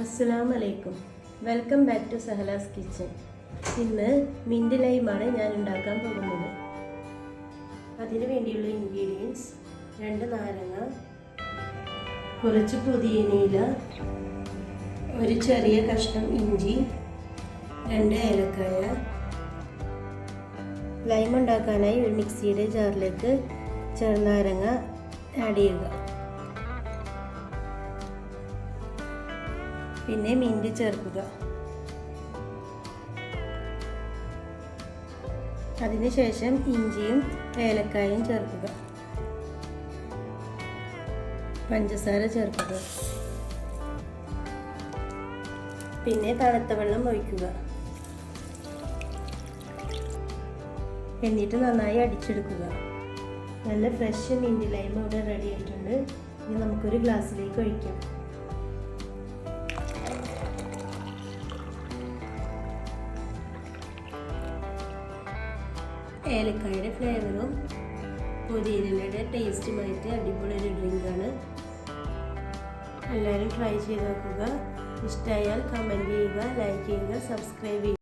അസ്സലാമലൈക്കും. Welcome back to Sahala's kitchen ഇന്ന് mint ലൈമാണ് ഞാൻ ഉണ്ടാക്കാൻ പോകുന്നത്. അതിന് വേണ്ടിയുള്ള ഇൻഗ്രീഡിയൻസ് രണ്ട് നാരങ്ങ കുറച്ച് പുതിയനയില ഒരു ചെറിയ കഷ്ണം ഇഞ്ചി രണ്ട് ഏലക്കായ. ലൈം ഉണ്ടാക്കാനായി ഒരു മിക്സിയുടെ ജാറിലേക്ക് ചെറുനാരങ്ങ ആഡ് ചെയ്യുക. പിന്നെ മിന്റ് ചേർക്കുക. അതിനുശേഷം ഇഞ്ചിയും ഏലക്കായും ചേർക്കുക. പഞ്ചസാര ചേർക്കുക. പിന്നെ തണുത്ത വെള്ളം ഒഴിക്കുക. എന്നിട്ട് നന്നായി അടിച്ചെടുക്കുക. നല്ല ഫ്രഷ് മിന്റ് ലൈം ഇവിടെ റെഡി ആയിട്ടുണ്ട്. ഇനി നമുക്കൊരു ഗ്ലാസ്സിലേക്ക് ഒഴിക്കാം. ഏലക്കായുടെ ഫ്ലേവറും പുതിയിലയുടെ ടേസ്റ്റുമായിട്ട് അടിപൊളി ഒരു ഡ്രിങ്കാണ് എല്ലാവരും ട്രൈ ചെയ്ത് നോക്കുക. ഇഷ്ടമായാൽ കമന്റ് ചെയ്യുക ലൈക്ക് ചെയ്യുക സബ്സ്ക്രൈബ് ചെയ്യുക.